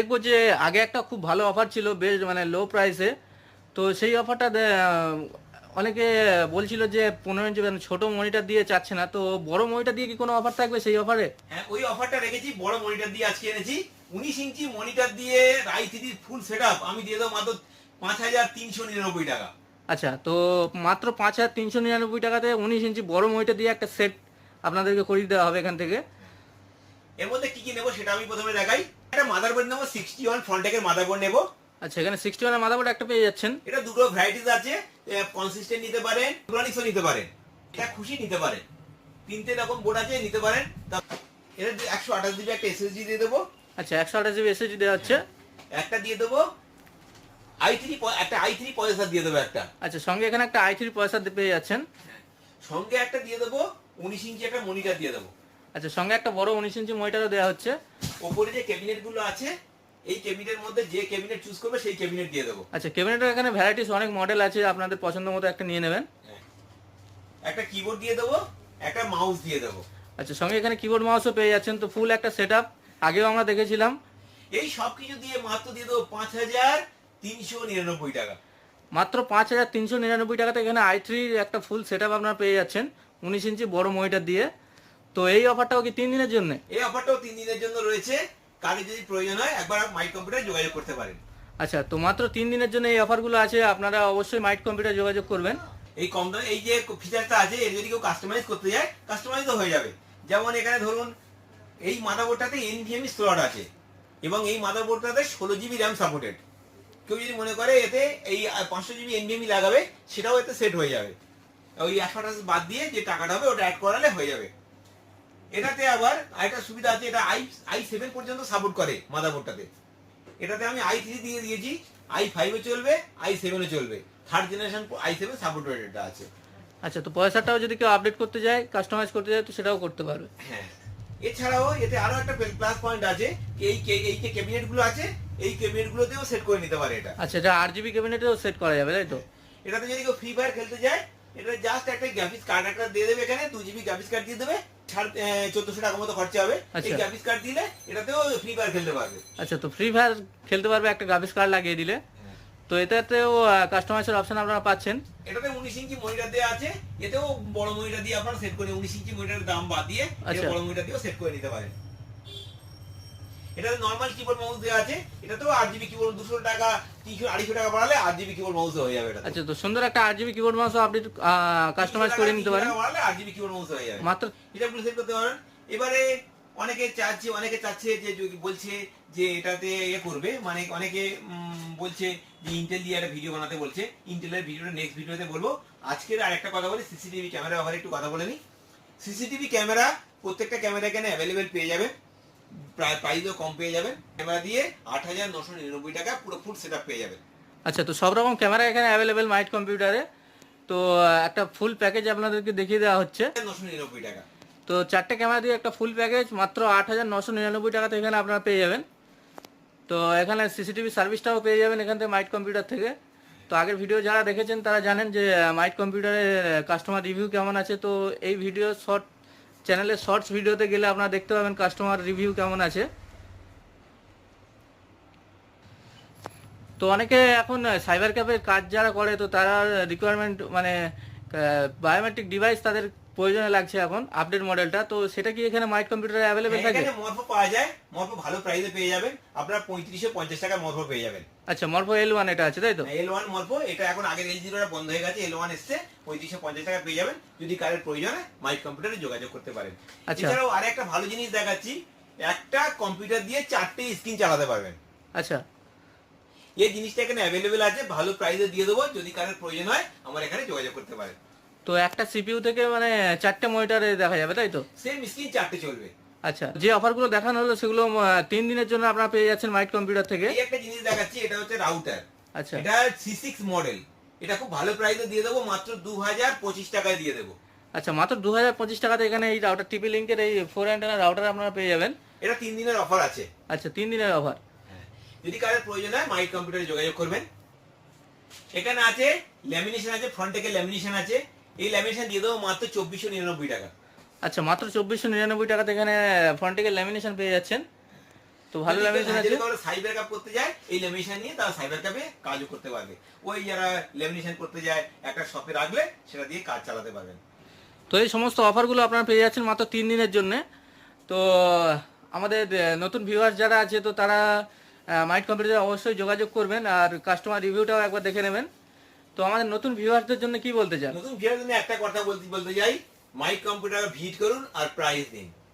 দেখব যে আগে একটা খুব ভালো অফার ছিল বেশ মানে লো প্রাইসে তো সেই অফারটা অনেকে বলছিল যে পনেরো ইঞ্চি মানে ছোটো মনিটর দিয়ে চাচ্ছে না। তো বড় মনিটার দিয়ে কি কোনো অফার থাকবে সেই অফারে হ্যাঁ ওই অফারটা রেখেছি বড় মনিটার দিয়ে আজকে এনেছি। উনিশ ইঞ্চি মনিটর দিয়ে রাই থ্রির ফুল সেট আমি দিয়ে দেবো মাত্র পাঁচ হাজার তিনশো নিরানব্বই টাকা। আচ্ছা তো মাত্র পাঁচ হাজার তিনশো নিরানব্বই টাকাতে উনিশ ইঞ্চি বড় মনিটার দিয়ে একটা সেট আপনাদেরকে করিয়ে দেওয়া হবে এখান থেকে। এর মধ্যে কি কি নেব সেটা আমি প্রথমে দেখাই। একটা মাদারবোর্ড নেব সিক্সটি ওয়ান ফ্রন্টেকের মাদারবোর্ড নেব। আচ্ছা এখানে সিক্সটি একটা পেয়ে যাচ্ছেন। এটা দুটো ভ্যারাইটিস আছে কনসিস্টেন্ট নিতে পারেন নিতে পারেন এটা খুশি নিতে পারেন। তিনটে রকম বোর্ড আছে নিতে পারেন। এটা একশো আঠাশ জিবি একটা এসএসডি দিয়ে দেবো। আচ্ছা একশো আঠাশ জিবি এসএসডি দেওয়া হচ্ছে। একটা দিয়ে দেবো আই থ্রি একটা আই থ্রি দিয়ে দেবো একটা। আচ্ছা সঙ্গে এখানে একটা আই থ্রি পয়সা পেয়ে যাচ্ছেন। সঙ্গে একটা দিয়ে দেবো উনিশ ইঞ্চি একটা মনিটর দিয়ে দেবো। আচ্ছা সঙ্গে একটা বড় উনিশ ইঞ্চি মনিটরও দেওয়া হচ্ছে। ওপরে যে ক্যাবিনেটগুলো আছে এই ক্যাবিনেটের মধ্যে যে ক্যাবিনেট চুজ করবে সেই ক্যাবিনেট দিয়ে দেবো। আচ্ছা ক্যাবিনেটের এখানে ভ্যারাইটিস অনেক মডেল আছে আপনাদের পছন্দ মতো একটা নিয়ে নেবেন। একটা কিবোর্ড দিয়ে দেবো একটা মাউস দিয়ে দেবো। আচ্ছা সঙ্গে এখানে কিবোর্ড মাউসও পেয়ে যাচ্ছেন। তো ফুল একটা সেট আগেও আমরা দেখেছিলাম। এই সব কিছু দিয়ে মাত্র দিয়ে দেবো পাঁচ হাজার তিনশো নিরানব্বই টাকা। মাত্র পাঁচ হাজার তিনশো নিরানব্বই টাকাতে এখানে আই থ্রির একটা ফুল সেট আপনারা পেয়ে যাচ্ছেন। উনিশ ইঞ্চি বড় মনিটর দিয়ে। তো এই অফারটাও কি তিন দিনের জন্য? এই অফারটাও তিন দিনের জন্য রয়েছে। কারও যদি প্রয়োজন হয় একবার মাই কম্পিউটার যোগাযোগ করতে পারেন। আচ্ছা তো মাত্র তিন দিনের জন্য এই অফারগুলো আছে আপনারা অবশ্যই মাইট কম্পিউটার যোগাযোগ করবেন। এই কম দামে এই যে ফিচারটা আছে এর যদি কেউ কাস্টমাইজ করতে যায় কাস্টমাইজও হয়ে যাবে। যেমন এখানে ধরুন এই মাদারবোর্ডটাতে এনভিএমই স্লট আছে এবং এই মাদারবোর্ডটাতে ষোলো জিবি র্যাম সাপোর্টেড কেউ যদি মনে করে এতে এই পাঁচশো জিবি এনভিএমই লাগাবে সেটাও এতে সেট হয়ে যাবে। ওই একশো আঠাশ বাদ দিয়ে যে টাকাটা হবে ওটা অ্যাড করালে হয়ে যাবে। এটাতে আবার আরেকটা সুবিধা আছে এটা আই আই সেভেন পর্যন্ত সাপোর্ট করে মাদারবোর্ডটাতে এটাতে আমি আই থ্রি দিয়ে দিয়েছি আই ফাইভে চলবে আই সেভেনে চলবে। Third generation I seven supported এটা আছে। আচ্ছা তো পয়সাটাও যদি কেউ আপডেট করতে যায় কাস্টমাইজ করতে যায় তো সেটাও করতে পারবে। হ্যাঁ। এছাড়াও এতে আরও একটা প্লাস পয়েন্ট আছে এই কে- এই যে ক্যাবিনেটগুলো আছে এই ক্যাবিনেট গুলোতেও সেট করে নিতে পারে এটা। আচ্ছা এটা আট জিবি ক্যাবিনেটেও সেট করা যাবে তাই তো? এটাতে যদি কেউ ফ্রি ফায়ার খেলতে যায় এটা জাস্ট একটা গ্রাফিক্স কার্ড একটা দিয়ে দেবে এখানে টু জিবি গ্রাফিক্স কার্ড দিয়ে দেবে। চোদ্দশো টাকা মতো খরচা হবে। এই আচ্ছা। গ্রাফিক্স কার্ড দিলে এটাতেও ফ্রি ফায়ার খেলতে পারবে। আচ্ছা তো ফ্রি ফায়ার খেলতে পারবে একটা গ্রাফিক্স কার্ড লাগিয়ে দিলে। তো এটাতেও কাস্টমাইজের অপশন আপনারা পাচ্ছেন। এটাতে উনিশ ইঞ্চি মনিটর দেওয়া আছে। এতেও বড় মনিটর দিয়ে আপনারা সেট করে উনিশ ইঞ্চি মনিটরের দাম বাদ দিয়ে আচ্ছা। বড় মনিটর দিয়েও সেট করে নিতে পারেন। এটাতে নর্মাল কিবোর্ড মাউস দেওয়া আছে এটাতেও আট জিবি কিবোর্ড দুশো টাকা তিনশো আড়াইশো টাকা বাড়ালে আট জিবি কিবোর্ড মাউস হয়ে যাবে এটা আচ্ছা তো সুন্দর একটা আট জিবি কিবোর্ড মাউসও আপনি কাস্টমাইজ করে নিতে পারেন। বাড়ালে আট জিবি কিবোর্ড মাউস হয়ে যাবে। মাত্র এটা আপনি সেট করতে পারেন। এবারে অনেকে চাচ্ছে অনেকে চাচ্ছে যে বলছে যে এটাতে ইয়ে করবে মানে অনেকে বলছে যে ইন্টেল দিয়ে একটা ভিডিও বানাতে বলছে। ইন্টেলের ভিডিওটা নেক্সট ভিডিওতে বলব। আজকের আর একটা কথা বলি সিসিটিভি ক্যামেরা ব্যাপারে একটু কথা বলে নিই। সিসিটিভি ক্যামেরা প্রত্যেকটা ক্যামেরা এখানে অ্যাভেলেবেল পেয়ে যাবে প্রায় প্রাইসও কম পেয়ে যাবেন। ক্যামেরা দিয়ে আট হাজার নশো নিরানব্বই টাকা পুরো ফুল সেট পেয়ে যাবেন। আচ্ছা তো সব রকম ক্যামেরা এখানে অ্যাভেলেবেল মাইট কম্পিউটারে তো একটা ফুল প্যাকেজ আপনাদেরকে দেখিয়ে দেওয়া হচ্ছে। নশো নিরানব্বই টাকা। তো চারটে ক্যামেরা দিয়ে একটা ফুল প্যাকেজ মাত্র আট হাজার নশো নিরানব্বই টাকাতে এখানে আপনারা পেয়ে যাবেন। তো এখানে সিসিটিভি সার্ভিসটাও পেয়ে যাবেন এখান থেকে মাইট কম্পিউটার থেকে। তো আগের ভিডিও যারা দেখেছেন তারা জানেন যে মাইট কম্পিউটারের কাস্টমার রিভিউ কেমন আছে। তো এই ভিডিও শর্ট চ্যানেলের শর্টস ভিডিওতে গেলে আপনারা দেখতে পাবেন কাস্টমার রিভিউ কেমন আছে। তো অনেকে এখন সাইবার ক্যাফের কাজ যারা করে, তো তারা রিকোয়ারমেন্ট মানে বায়োমেট্রিক ডিভাইস তাদের প্রয়োজনে লাগছে এখন আপডেট মডেলটা তো সেটা কি এখানে মাইট কম্পিউটারে অ্যাভেলেবেল থাকে? এখানে মরফো পাওয়া যায়। মরফো ভালো প্রাইসে পেয়ে যাবেন। আপনারা পঁয়ত্রিশে পঞ্চাশ টাকা মরফো পেয়ে যাবেন। আচ্ছা মরফো এল ওয়ান এটা আছে তাই তো? এল ওয়ান মরফো এটা এখন আগের এল জিরোটা বন্ধ হয়ে গেছে। এল ওয়ান এসছে পঁয়ত্রিশশো পঞ্চাশ টাকা পেয়ে যাবেন। যদি কারের প্রয়োজন হয় মাইক কম্পিউটারে যোগাযোগ করতে পারেন। আচ্ছা। এছাড়াও আর একটা ভালো জিনিস দেখাচ্ছি একটা কম্পিউটার দিয়ে চারটে স্ক্রিন চালাতে পারবেন। আচ্ছা। এই জিনিসটা এখানে অ্যাভেলেবেল আছে ভালো প্রাইসে দিয়ে দেবো। যদি কারের প্রয়োজন হয় আমার এখানে যোগাযোগ করতে পারেন। তো একটা সিপিইউ থেকে মানে চারটে মনিটরে দেখা যাবে তাই তো? সেম স্ক্রিন চারটে চলবে। আচ্ছা যে অফারগুলো দেখানো হলো সেগুলো তিন দিনের জন্য আপনারা পেয়ে যাচ্ছেন মাইট কম্পিউটার থেকে। এই একটা জিনিস দেখাচ্ছি এটা হচ্ছে রাউটার আচ্ছা। এটা সি সিক্স মডেল এটা খুব ভালো প্রাইসে দিয়ে দেবো মাত্র দু হাজার পঁচিশ টাকায় দিয়ে দেবো। আচ্ছা মাত্র দু হাজার পঁচিশ টাকাতে এখানে এই রাউটার টিপি লিঙ্কের এই ফোর অ্যান্টেনা রাউটার আপনারা পেয়ে যাবেন। এটা তিন দিনের অফার আছে। আচ্ছা তিন দিনের অফার যদি কারোর প্রয়োজন হয় মাইক কম্পিউটারে যোগাযোগ করবেন। এখানে আছে ল্যামিনেশন আছে ফ্রন্ট থেকে ল্যামিনেশন আছে। এই ল্যামিনেশন দিয়ে দেবো মাত্র চব্বিশশো নিরানব্বই টাকা। আচ্ছা মাত্র চব্বিশশো নিরানব্বই টাকাতে এখানে ফ্রন্টিকের ল্যামিনেশন পেয়ে যাচ্ছেন। তো ভালো ল্যামিনেশন আছে? সাইবার কাপ করতে যায় এই ল্যামিনেশন নিয়ে তারা সাইবার কাপে কাজও করতে পারবে। ওই যারা ল্যামিনেশন করতে যায় একটা শপে রাখলে সেটা দিয়ে কাজ চালাতে পারবেন। তো এই সমস্ত অফারগুলো আপনারা পেয়ে যাচ্ছেন মাত্র তিন দিনের জন্য। তো আমাদের নতুন ভিউয়ার্স যারা আছে তো তারা মাইট কম্পিউটারে অবশ্যই যোগাযোগ করবেন আর কাস্টমার রিভিউটাও একবার দেখে নেবেন। তো আমাদের নতুন ভিউয়ারদের জন্য কি বলতে চান? নতুন ভিউয়ারদের জন্য একটা কথা বলতে বলতে যাই। মাই কম্পিউটার ভিজিট করুন আর প্রাইস দিন।